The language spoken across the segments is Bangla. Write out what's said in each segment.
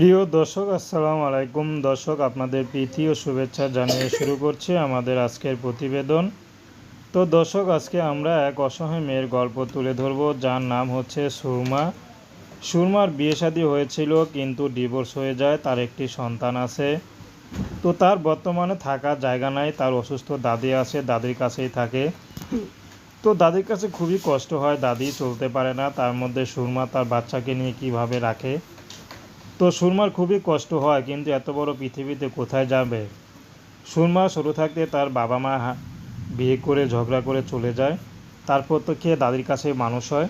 প্রিয় দর্শক, আসসালামু আলাইকুম। দর্শক, আপনাদের প্রীতি ও শুভেচ্ছা জানিয়ে শুরু করছি আমাদের আজকের প্রতিবেদন। তো দর্শক, আজকে আমরা এক অসহায় মেয়ের গল্প তুলে ধরব, যার নাম হচ্ছে সুরমা। সুরমার বিয়ে শাদী হয়েছিল, কিন্তু ডিভোর্স হয়ে যায়, তার একটি সন্তান আছে। তো তার বর্তমানে থাকার জায়গা নাই, তার অসুস্থ দাদি আছে, দাদির কাছেই থাকে। তো দাদির কাছে খুবই কষ্ট হয়, দাদি চলতে পারে না, তার মধ্যে সুরমা তার বাচ্চাকে নিয়ে কীভাবে রাখে? তো সুরমার খুবই কষ্ট হয়, কিন্তু এত বড় পৃথিবীতে কোথায় যাবে? সুরমা ছোটো থাকতে তার বাবা মা বিয়ে করে, ঝগড়া করে চলে যায়। তারপর তো খেয়ে দাদির কাছে মানুষ হয়।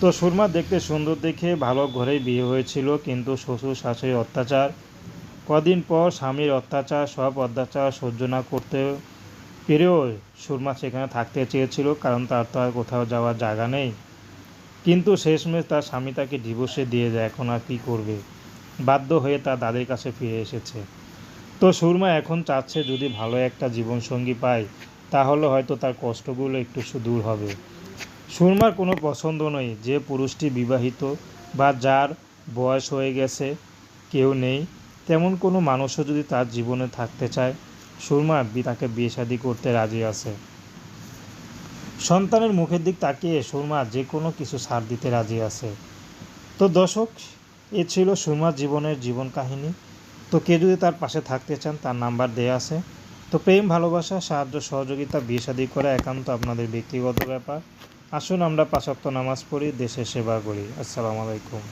তো সুরমা দেখতে সুন্দর দেখে ভালো ঘরেই বিয়ে হয়েছিল, কিন্তু শ্বশুর শাশুড়ির অত্যাচার। কদিন পর স্বামীর অত্যাচার, সব অত্যাচার সহ্য না করতে পেরেও সুরমা সেখানে থাকতে চেয়েছিল, কারণ তার তো আর কোথাও যাওয়ার জায়গা নেই। কিন্তু শেষমেশ তার স্বামী তাকে ডিভোর্সে দিয়ে যায় এখন আর কী করবে? বাধ্য হয়ে তার দাদির কাছে ফিরে এসেছে। তো সুরমা এখন চাচ্ছে যদি ভালো একটা জীবনসঙ্গী পায়, তাহলে হয়তো তার কষ্টগুলো একটু সু- দূর হবে। সুরমার কোনো পছন্দ নেই যে পুরুষটি বিবাহিত বা যার বয়স হয়ে গেছে, কেউ নেই। তেমন কোনো মানুষও যদি তার জীবনে থাকতে চায়, সুরমা তাকে বিয়ে করতে রাজি আছে। সন্তানের মুখের দিক তাকিয়ে সুরমা যে কোনো কিছু সার দিতে রাজি আছে। তো দর্শক, এ ছিল সুরমার জীবনের জীবন কাহিনী। তো কে যদি তার পাশে থাকতে চান, তার নাম্বার দেয়া আছে। তো প্রেম, ভালোবাসা, সাহায্য, সহযোগিতা বিয়ে শাদী করা একান্ত আপনাদের ব্যক্তিগত ব্যাপার। আসুন আমরা পাশাক্ত নামাজ পড়ি, দেশের সেবা করি। আসসালামু আলাইকুম।